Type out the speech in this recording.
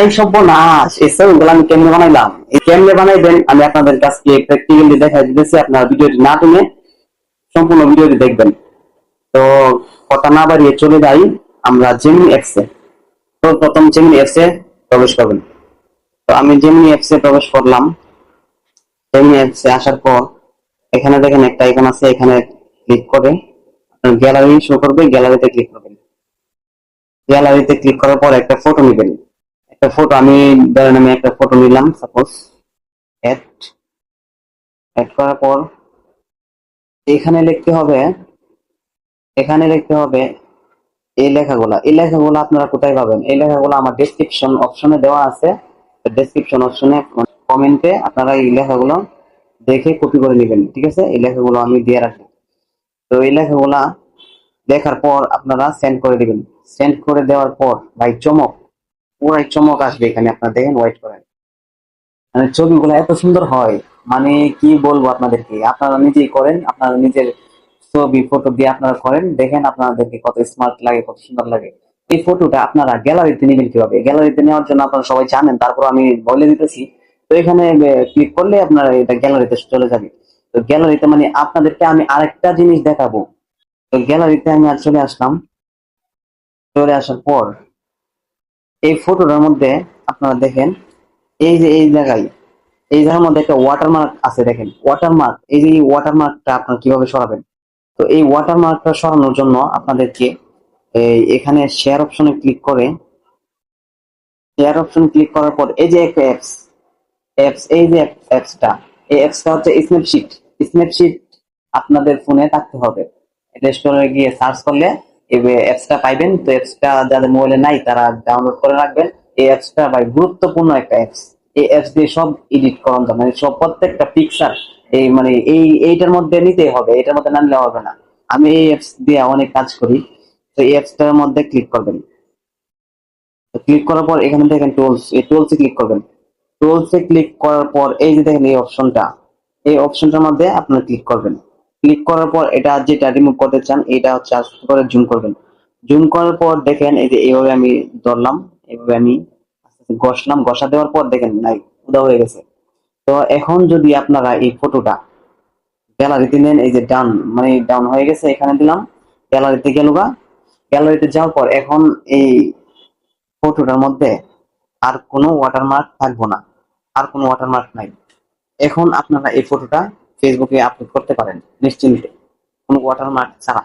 I সর্বনাশ এই ছবিগুলো আমি কেমনে বানাইলাম? এই কেমনে বানাইবেন? আমি আপনাদের কাছে প্র্যাকটিক্যালি দেখাই দিতেছি, আপনারা ভিডিওটি না টেনে সম্পূর্ণ ভিডিওটি দেখবেন। তো কথা না বাড়িয়ে চলে যাই, আমরা জেমিনি অ্যাপসে তো প্রথম জেমিনি অ্যাপসে প্রবেশ করবেন। তো আমি জেমিনি অ্যাপসে প্রবেশ করলাম। জেমিনি অ্যাপসে আসার পর, এখানে দেখেন একটা আইকন আছে, এখানে ক্লিক করে গ্যালারি শো করবে গ্যালারিতে ক্লিক করবেন। গ্যালারিতে ক্লিক করার পর একটা ফটো নেবেন। একটা ফটো আমি ধরেন আমি একটা ফটো নিলাম সাপোজ অ্যাড অ্যাড করার পর, এখানে লিখতে হবে, এখানে লিখতে হবে এই লেখাগুলা। এই লেখাগুলো আপনারা কোথায় পাবেন? এই লেখাগুলো আমার ডেসক্রিপশন অপশনে দেওয়া আছে। ডেসক্রিপশন অপশনে কমেন্টে আপনারা এই লেখাগুলো দেখে কপি করে নেবেন, ঠিক আছে? এই লেখাগুলো আমি দিয়ে রাখি। তো এই লেখাগুলা দেখার পর আপনারা সেন্ড করে দিবেন। সেন্ড করে দেওয়ার পর, ভাই, চমক পুরাই চমক আসবে এখানে আপনারা দেখেন ওয়েট করেন। মানে ছবিগুলো এত সুন্দর হয় মানে কি বলব আপনাদেরকে? আপনারা নিজেই করেন, আপনারা নিজের ছবি ফটো দিয়ে আপনারা করেন, দেখেন আপনাদেরকে কত স্মার্ট লাগে, কত সুন্দর লাগে। এই ফটোটা আপনারা গ্যালারিতে নেবেন কীভাবে? গ্যালারিতে নেওয়ার জন্য আপনারা সবাই জানেন, তারপর আমি বলে দিতেছি। তো এখানে ক্লিক করলে আপনারা এটা গ্যালারিতে চলে যাবে। তো গ্যালারিতে মানে আপনাদেরকে আমি আরেকটা জিনিস দেখাবো। তো গ্যালারিতে আমি আর চলে আসলাম। চলে আসার পর এই ফটোটার মধ্যে আপনারা দেখেন, এই যে এই জায়গায়, এই জায়গার মধ্যে একটা ওয়াটারমার্ক আছে দেখেন। ওয়াটারমার্ক এই যে ওয়াটারমার্কটা আপনারা কীভাবে সরাবেন? তো এই ওয়াটারমার্কটা সরানোর জন্য আপনাদেরকে এখানে শেয়ার অপশনে ক্লিক করে শেয়ার অপশন ক্লিক করার পর এই যে একটা অ্যাপস অ্যাপস এই যে অ্যাপসটা এই অ্যাপসটা হচ্ছে স্ন্যাপশিট স্ন্যাপশিট আপনাদের ফোনে থাকতে হবে। প্লে স্টোরে গিয়ে সার্চ করলে অ্যাপসটা পাইবেন, তো অ্যাপসটা যাদের মোবাইলে নাই, তারা ডাউনলোড করে রাখবেন। এই অ্যাপসটা ভাই গুরুত্বপূর্ণ একটা অ্যাপস এই অ্যাপস দিয়ে সব এডিট করানো যায় মানে সব প্রত্যেকটা পিকচার এই মানে এই, এইটার মধ্যে নিতেই হবে, এটার মধ্যে না নিলে হবে না। আমি এই অ্যাপস দিয়ে অনেক কাজ করি। তো এই অ্যাপসটার মধ্যে ক্লিক করবেন। ক্লিক করার পর এখানে দেখেন টুলস এই টুলসে ক্লিক করবেন। টুলসে ক্লিক করার পর এই যে দেখেন এই অপশনটা এই অপশনটার মধ্যে আপনারা ক্লিক করবেন। ক্লিক করার পর এটা যেটা রিমুভ করতে চান, এটা হচ্ছে আস্তে করে জুম করবেন। জুম করার পর দেখেন এই যে এইভাবে আমি ধরলাম, এইভাবে আমি ঘষলাম, ঘষা দেওয়ার পর দেখেন নাই, উদা হয়ে গেছে। তো এখন যদি আপনারা এই ফটোটা গ্যালারিতে নেন, এই যে ডান মানে ডাউন হয়ে গেছে, এখানে দিলাম গ্যালারিতে গেল গা। গ্যালারিতে যাওয়ার পর এখন এই ফটোটার মধ্যে আর কোনো ওয়াটারমার্ক থাকব না, আর কোনো ওয়াটারমার্ক নাই। এখন আপনারা এই ফটোটা ফেসবুকে আপলোড করতে পারেন নিশ্চিন্তে। কোনো ওয়াটারমার্ক ছাড়া।